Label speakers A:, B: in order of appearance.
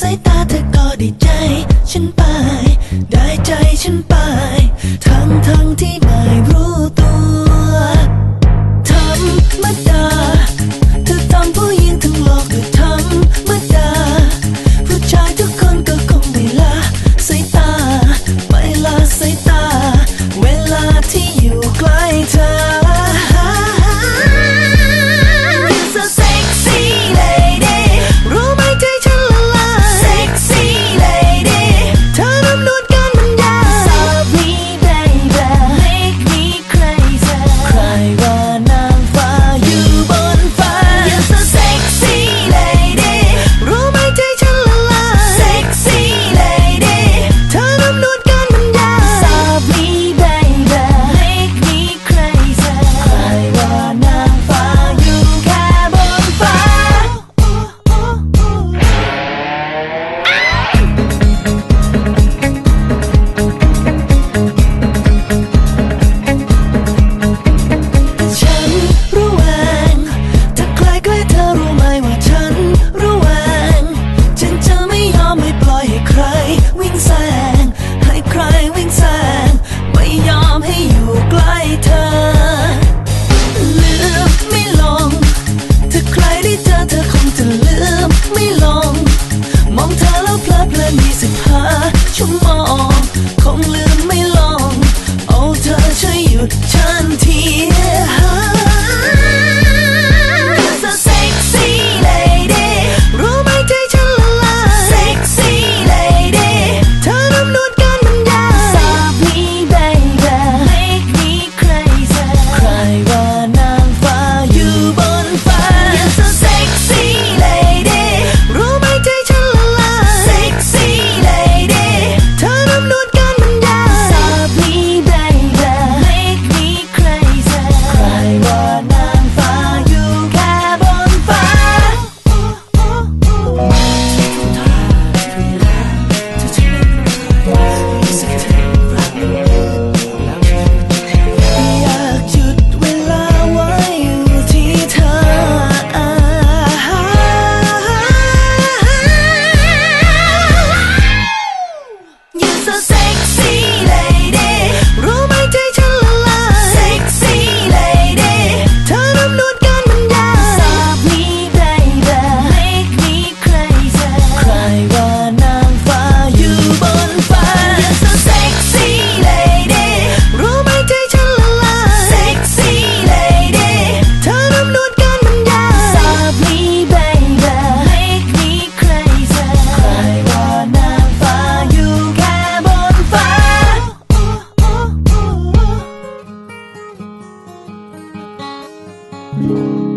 A: цей тати แล้วเพลิดเพลิน25ชั่วโมอง sexy. Thank you.